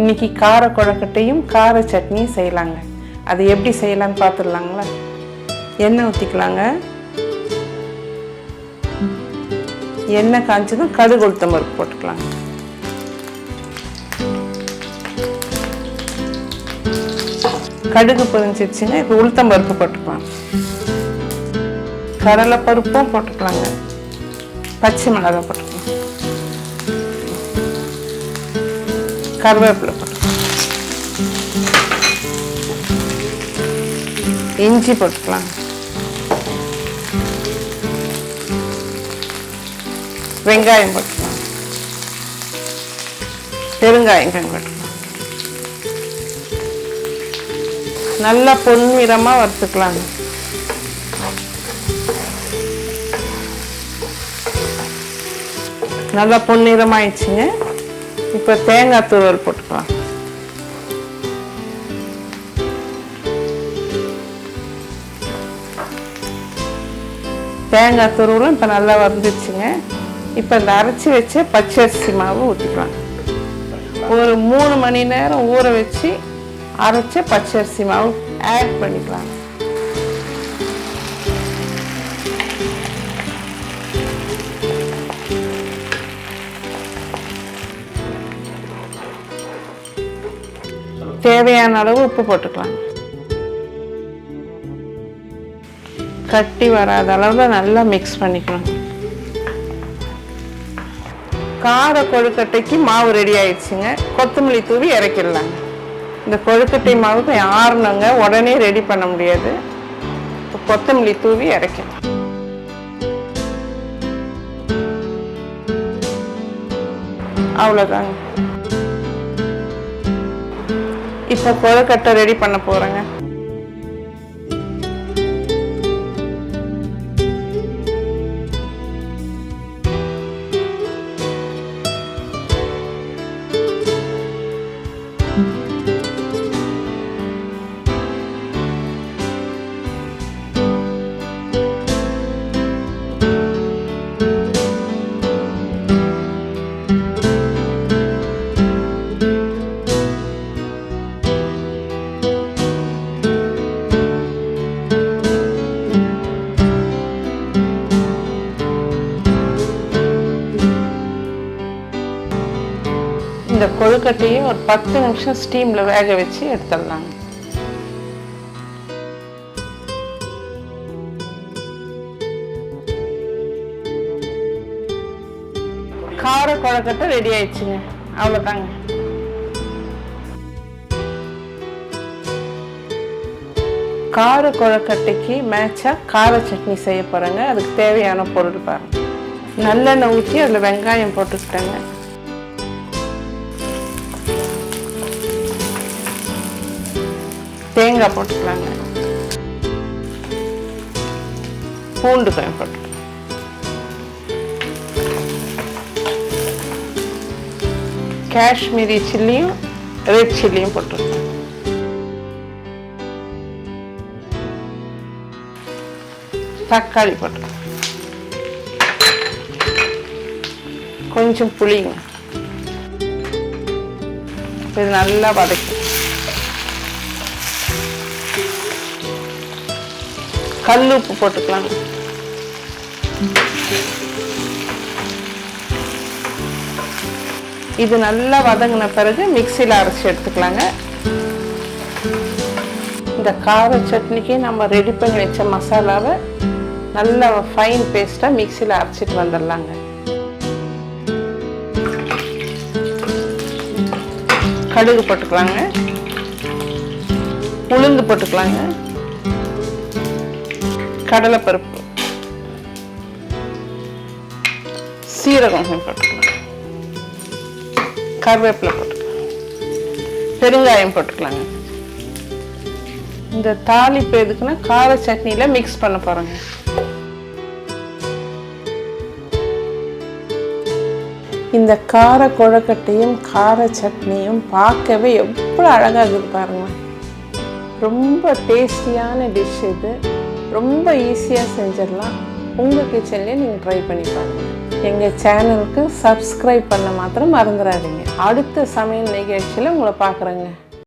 இன்றைக்கி கார குழக்கட்டையும் கார சட்னியும் செய்யலாங்க. அது எப்படி செய்யலாம்னு பார்த்துடலாங்களா? எண்ணெய் ஊற்றிக்கலாங்க எண்ணெய் காய்ச்சதும் கடுகு உளுத்தம் பருப்பு போட்டுக்கலாங்க. கடுகு பொரிஞ்சிருச்சுங்க இப்போ உளுத்தம் பருப்பு போட்டுக்கலாம். கடலை பருப்பும் போட்டுக்கலாங்க. பச்சை மிளகாய் போட்டுக்கலாம். கருவேப்பிலை. போட்டுக்கலாம் இஞ்சி போட்டுக்கலாம். வெங்காயம் போட்டுக்கலாம். பெருங்காயம் போட்டுக்கலாம். நல்லா பொன்னிறமாக வறுத்துக்கலாங்க நல்லா பொன்னிறமாயிடுச்சுங்க. இப்போ தேங்காய் துருவல் போட்டுக்கலாம். தேங்காய் துருவலும் இப்போ நல்லா வந்துருச்சுங்க இப்போ இந்த அரைச்சி வச்ச பச்சரிசி மாவு ஊற்றிக்கலாம் ஒரு மூணு மணி நேரம் ஊற வச்சு அரைச்ச பச்சரிசி மாவு ஆட் பண்ணிக்கலாம். தேவையான அளவு உப்பு போட்டுக்கலாம். கட்டி வராத அளவில் நல்லா மிக்ஸ் பண்ணிக்கணும் கார கொழுக்கட்டைக்கு மாவு ரெடி ஆயிடுச்சுங்க. கொத்தமல்லி தூவி இறக்கிடலாங்க இந்த கொழுக்கட்டை மாவு ஆறணுங்க. உடனே ரெடி பண்ண முடியாது. கொத்தமல்லி தூவி இறக்கிடலாம். அவ்வளோதாங்க இப்போ கொழுக்கட்டை ரெடி பண்ண போகிறேங்க இந்த கொழுக்கட்டையை ஒரு பத்து நிமிஷம் ஸ்டீமில் வேக வச்சு எடுத்துடலாங்க கார கொழுக்கட்டை ரெடி ஆயிடுச்சுங்க. அவ்வளோதாங்க கார கொழுக்கட்டைக்கு மேட்சாக கார சட்னி செய்ய போகிறேங்க அதுக்கு தேவையான பொருள் பாருங்கள் நல்லெண்ணெய் ஊற்றி அதில் வெங்காயம் போட்டுக்கிட்டேங்க. தேங்காய் போட்டுக்கலாங்க. பூண்டு கொஞ்சம் போட்டு. காஷ்மீரி சில்லியும் ரெட் சில்லியும் போட்டுருக்கோம் தக்காளி போட்டுருக்கோம் கொஞ்சம் புளிங்க. இது நல்லா வதக்கி. கல் உப்பு போட்டுக்கலாம். இது நல்லா வதங்கின பிறகு மிக்சியில் அரைச்சி எடுத்துக்கலாங்க. இந்த கார சட்னிக்கு நம்ம ரெடி பண்ணி வச்ச மசாலாவை நல்லா ஃபைன் பேஸ்ட்டாக மிக்சியில் அரைச்சிட்டு வந்துடலாங்க. கடுகு போட்டுக்கலாங்க. உளுந்து போட்டுக்கலாங்க. கடலைப்பருப்பு. சீரகம் போட்டுக்கலாம். கருவேப்பிலை போட்டுக்கலாம். பெருங்காயம் போட்டுக்கலாங்க. இந்த தாளிப்பு எதுக்குன்னா கார சட்னியில் மிக்ஸ் பண்ண போகிறோங்க இந்த கார குழக்கட்டையும் கார சட்னியும் பார்க்கவே எவ்வளோ அழகாக இருக்குது பாருங்க. ரொம்ப டேஸ்டியான டிஷ் இது. ரொம்ப ஈஸியாக செஞ்சிடலாம். உங்கள் கிச்சன்லேயே நீங்கள் ட்ரை பண்ணி பாருங்கள் எங்கள் சேனலுக்கு சப்ஸ்கிரைப் பண்ண மாத்திரம் மறந்துடாதீங்க அடுத்த சமையல் நிகழ்ச்சியில் உங்களை பார்க்குறேங்க.